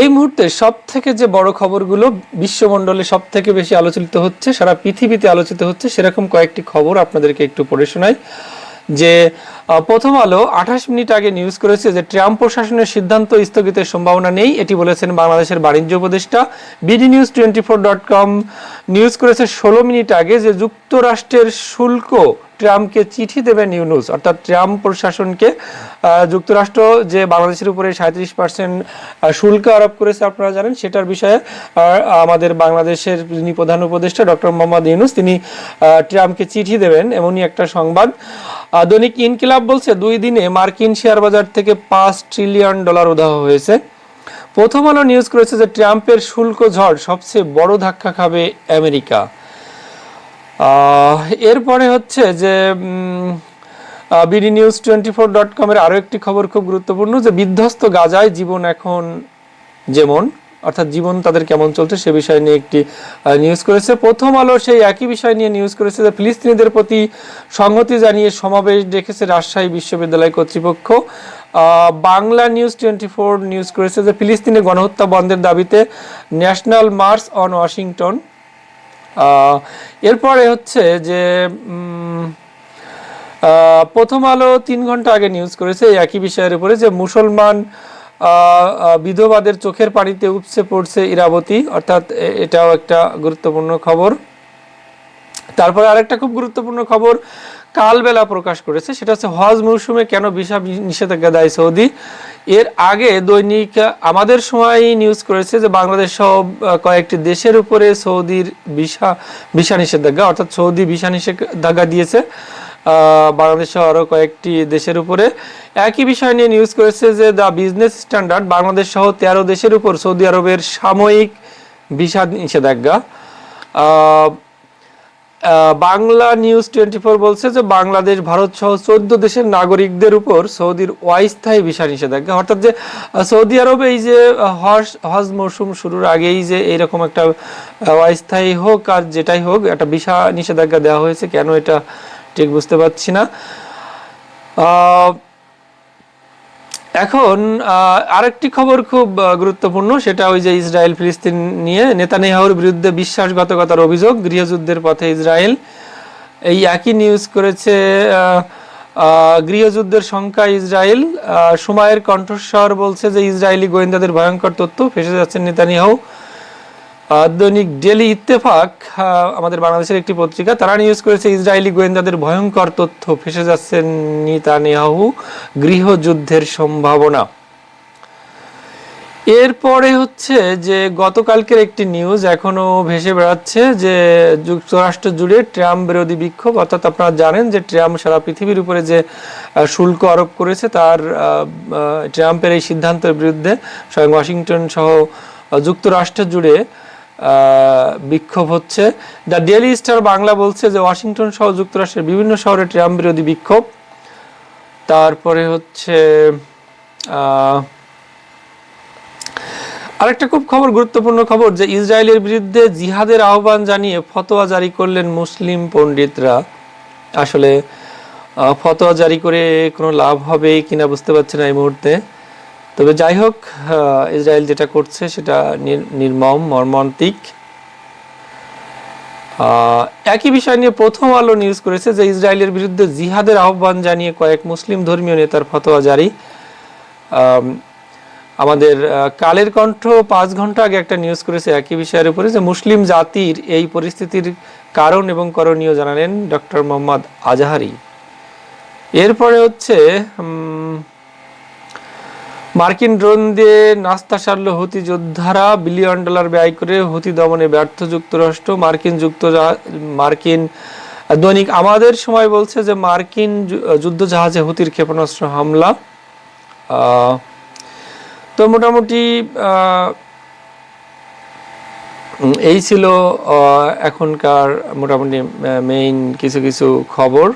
এই মুহূর্তে সব থেকে যে বড় খবরগুলো বিশ্বমণ্ডলে সব থেকে বেশি আলোচিত হচ্ছে, সারা পৃথিবীতে আলোচিত হচ্ছে, সেরকম কয়েকটি খবর আপনাদেরকে একটু পড়ে শোনাই। যে প্রথম আলো আঠাশ মিনিট আগে নিউজ করেছে যে, ট্রাম্প প্রশাসনের সিদ্ধান্ত স্থগিতের সম্ভাবনা নেই। এটি বলেছেন বাংলাদেশের বাণিজ্য উপদেষ্টা। B D news twenty four dot com news করেছে ষোলো মিনিট আগে যে যুক্তরাষ্ট্রের শুল্ক ট্রাম্পকে চিঠি দেবেন ইউনুস অর্থাৎ ট্রাম্প প্রশাসনকে। যুক্তরাষ্ট্র যে বাংলাদেশের উপরে সাঁত্রিশ পার্সেন্ট শুল্ক আরোপ করেছে আপনারা জানেন, সেটার বিষয়ে আমাদের বাংলাদেশের যিনি প্রধান উপদেষ্টা ডক্টর মোহাম্মদ ইউনুস, তিনি ট্রাম্পকে চিঠি দেবেন এমনই একটা সংবাদ। দৈনিক ইনকিলাব বলছে, দুই দিনে মার্কিন শেয়ার বাজার থেকে পাঁচ ট্রিলিয়ন ডলার উধাও হয়েছে। প্রথম আলো নিউজ করেছে যে ট্রাম্পের শুল্ক ঝড় সবচেয়ে বড় ধাক্কা খাবে আমেরিকা। এরপরে হচ্ছে যে BD news twenty four dot কমের আরও একটি খবর খুব গুরুত্বপূর্ণ যে বিধ্বস্ত গাজায় জীবন এখন যেমন, অর্থাৎ জীবন তাদের কেমন চলছে সে বিষয় নিয়ে একটি নিউজ করেছে। প্রথম আলো সেই একই বিষয় নিয়ে নিউজ করেছে যে ফিলিস্তিনিদের প্রতি সংহতি জানিয়ে সমাবেশ ডেকেছে রাজশাহী বিশ্ববিদ্যালয় কর্তৃপক্ষ। Bangla news twenty four news করেছে যে ফিলিস্তিনে গণহত্যা বন্ধের দাবিতে ন্যাশনাল মার্চ অন ওয়াশিংটন। এরপরে হচ্ছে যে প্রথম আলো তিন ঘণ্টা আগে নিউজ করেছে একই বিষয়ের উপরে যে মুসলমান বিধবাদের চোখের পানিতে উপচে পড়ছে ইরাবতী, অর্থাৎ এটাও একটা গুরুত্বপূর্ণ খবর। তারপরে আরেকটা খুব গুরুত্বপূর্ণ খবর কালবেলা প্রকাশ করেছে, সেটা হচ্ছে হজ মৌসুমে কেন ভিসা নিষেধাজ্ঞা দেয় সৌদি? এর আগে দৈনিক আমাদের সময় নিউজ করেছে যে বাংলাদেশ সহ কয়েকটি দেশের উপরে সৌদির ভিসা ভিসা নিষেধাজ্ঞা, অর্থাৎ সৌদি ভিসা নিষেধাজ্ঞা দিয়েছে। বাংলাদেশ আরও কয়েকটি দেশের উপরে। একই বিষয় নিয়ে নিউজ করেছে যে দ্য বিজনেস স্ট্যান্ডার্ড বাংলাদেশ সহ তেরো দেশের উপর সৌদি আরবের সাময়িক ভিসা নিষেধাজ্ঞা। বাংলা নিউজ টোয়েন্টি ফোর বলছে যে বাংলাদেশ, ভারত সহ চোদ্দ দেশের নাগরিকদের উপর সৌদির অস্থায়ী ভিসা নিষেধাজ্ঞা। অর্থাৎ যে সৌদি আরবে এই যে হজ হজ মৌসুম শুরুর আগেই যে এরকম একটা অস্থায়ী হোক আর যেটাই হোক, একটা ভিসা নিষেধাজ্ঞা দেওয়া হয়েছে। কেন এটা ঠিক বুঝতে পারছি না। এখন আরেকটি খবর খুব গুরুত্বপূর্ণ, সেটা ওই যে ইসরায়েল ফিলিস্তিন নিয়ে নেতানিয়াহুর বিরুদ্ধে বিশ্বাসঘাতকতার অভিযোগ, গৃহযুদ্ধের পথে ইসরায়েল এই একই নিউজ করেছে গৃহযুদ্ধের সংখ্যা ইসরায়েল সুমায়ের কণ্ঠস্বর বলছে যে ইসরায়েলি গোয়েন্দাদের ভয়ঙ্কর তথ্য, ফেসে যাচ্ছেন নেতানিয়াহু। দৈনিক ডেলি ইত্তেফাক আমাদের বাংলাদেশের একটি পত্রিকা। তারা নিউজ করেছে, ইসরায়েলি গোয়েন্দাদের ভয়ঙ্কর তথ্য ফেসে যাচ্ছে নেতানিয়াহু গৃহযুদ্ধের সম্ভাবনা। এরপরে হচ্ছে যে, গতকালকের একটি নিউজ এখনও ভেসে বেড়াচ্ছে যে, যুক্তরাষ্ট্র জুড়ে ট্রাম্প বিরোধী বিক্ষোভ। অর্থাৎ আপনারা জানেন যে, ট্রাম্প সারা পৃথিবীর উপরে যে শুল্ক আরোপ করেছে, তার ট্রাম্পের এই সিদ্ধান্তের বিরুদ্ধে স্বয়ং ওয়াশিংটন সহ যুক্তরাষ্ট্র জুড়ে বিক্ষোভ হচ্ছে। দ্য ডেলি স্টার বাংলা বলছে যে, ওয়াশিংটন সহ যুক্তরাষ্ট্রের বিভিন্ন শহরে ট্রাম্প বিরোধী বিক্ষোভ। তারপরে হচ্ছে আরেকটা খুব খবর, গুরুত্বপূর্ণ খবর যে, ইসরায়েলের বিরুদ্ধে জিহাদের আহ্বান জানিয়ে ফতোয়া জারি করলেন মুসলিম পণ্ডিতরা। আসলে ফতোয়া জারি করে কোনো লাভ হবে কিনা বুঝতে পারছি না এই মুহূর্তে। তবে যাই হোক ইসরায়েল যেটা করছে সেটা নির- নির্মম, মর্মান্তিক। একই বিষয় নিয়ে প্রথম আলো নিউজ করেছে যে ইসরায়েলের বিরুদ্ধে জিহাদের আহ্বান জানিয়ে কয়েক মুসলিম ধর্মীয় নেতার ফতোয়া জারি। আমাদের কালের কণ্ঠ পাঁচ ঘণ্টা আগে একটা নিউজ করেছে একই বিষয়ের উপরে যে মুসলিম জাতির এই পরিস্থিতির কারণ এবং করণীয় জানালেন ডক্টর মোহাম্মদ আজাহারি। এরপরে হচ্ছে মার্কিন ড্রোন দিয়ে নাস্তা সারল হুতি যোদ্ধারা বিলিয়ন ডলার ব্যয় করে হুতি দমনে ব্যর্থ যুক্তরাষ্ট্র। মার্কিন যুক্ত মার্কিন, দৈনিক আমাদের সময় বলছে যে মার্কিন যু- যুদ্ধ জাহাজে হুতির ক্ষেপণাস্ত্র হামলা। তো মোটামুটি এই ছিল এখনকার মোটামুটি মেইন কিছু কিছু খবর।